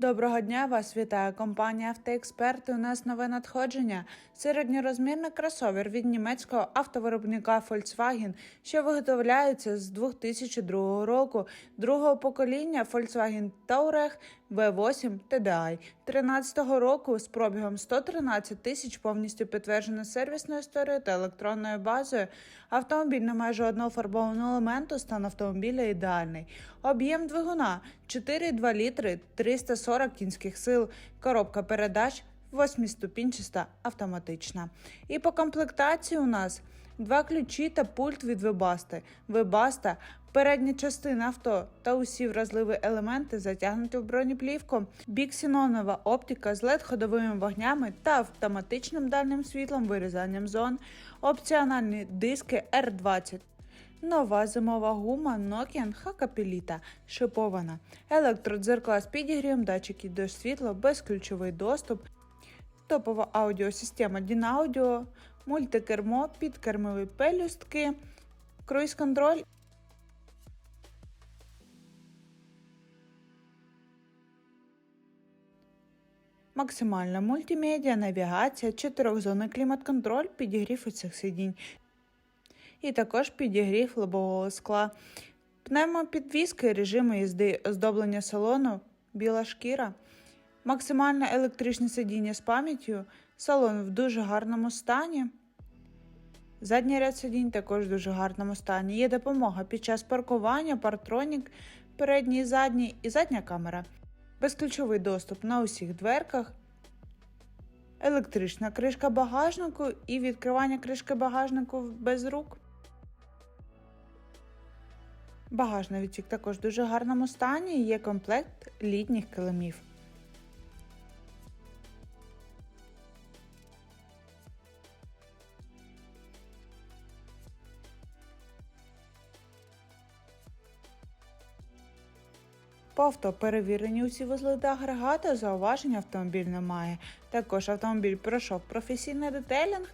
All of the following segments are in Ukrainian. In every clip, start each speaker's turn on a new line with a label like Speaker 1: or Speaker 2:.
Speaker 1: Доброго дня, вас вітає компанія «Автоексперти». У нас нове надходження. Середньорозмірний кросовер від німецького автовиробника Volkswagen, що виготовляється з 2002 року, другого покоління Volkswagen Touareg V8 TDI. 13 року з пробігом 113 тисяч повністю підтверджено сервісною історією та електронною базою. Автомобіль не має жодного фарбованого елементу, стан автомобіля ідеальний. Об'єм двигуна 4,2 літри, 340 кінських сил, коробка передач восьмиступінчаста автоматична. І по комплектації у нас два ключі та пульт від Webaста. Webaста – передня частина авто та усі вразливі елементи затягнуті в бронеплівку, біксінонова оптика з LED-ходовими вогнями та автоматичним дальним світлом вирізанням зон, опціональні диски R20. Нова зимова гума Nokian Hakapelita шипована, електродзеркала з підігрівом, датчики дощ світло, безключовий доступ, топова аудіосистема Dynaudio, мультикермо, підкермові пелюстки, круїз-контроль. Максимальна мультимедіа, навігація, чотирьохзонний клімат-контроль, підігрів усіх сидінь, і також підігрів лобового скла, пневмопідвіски, режими їзди, оздоблення салону, біла шкіра, максимальне електричне сидіння з пам'яттю, салон в дуже гарному стані. Задній ряд сидінь також в дуже гарному стані. Є допомога під час паркування, партронік, передній і задній і задня камера, безключовий доступ на усіх дверках, електрична кришка багажнику і відкривання кришки багажнику без рук. Багажний відсік також в дуже гарному стані. Є комплект літніх килимів. По авто перевірені усі вузли та агрегати, зауважень автомобіль немає. Також автомобіль пройшов професійний детейлінг.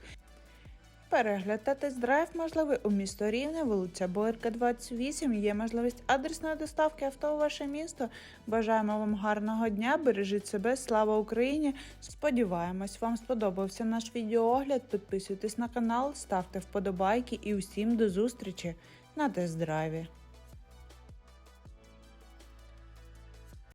Speaker 1: Перегляд та тест-драйв можливий у місто Рівне, вулиця Боярка, 28. Є можливість адресної доставки авто у ваше місто. Бажаємо вам гарного дня, бережіть себе, слава Україні! Сподіваємось, вам сподобався наш відеоогляд. Підписуйтесь на канал, ставте вподобайки і усім до зустрічі на тест-драйві.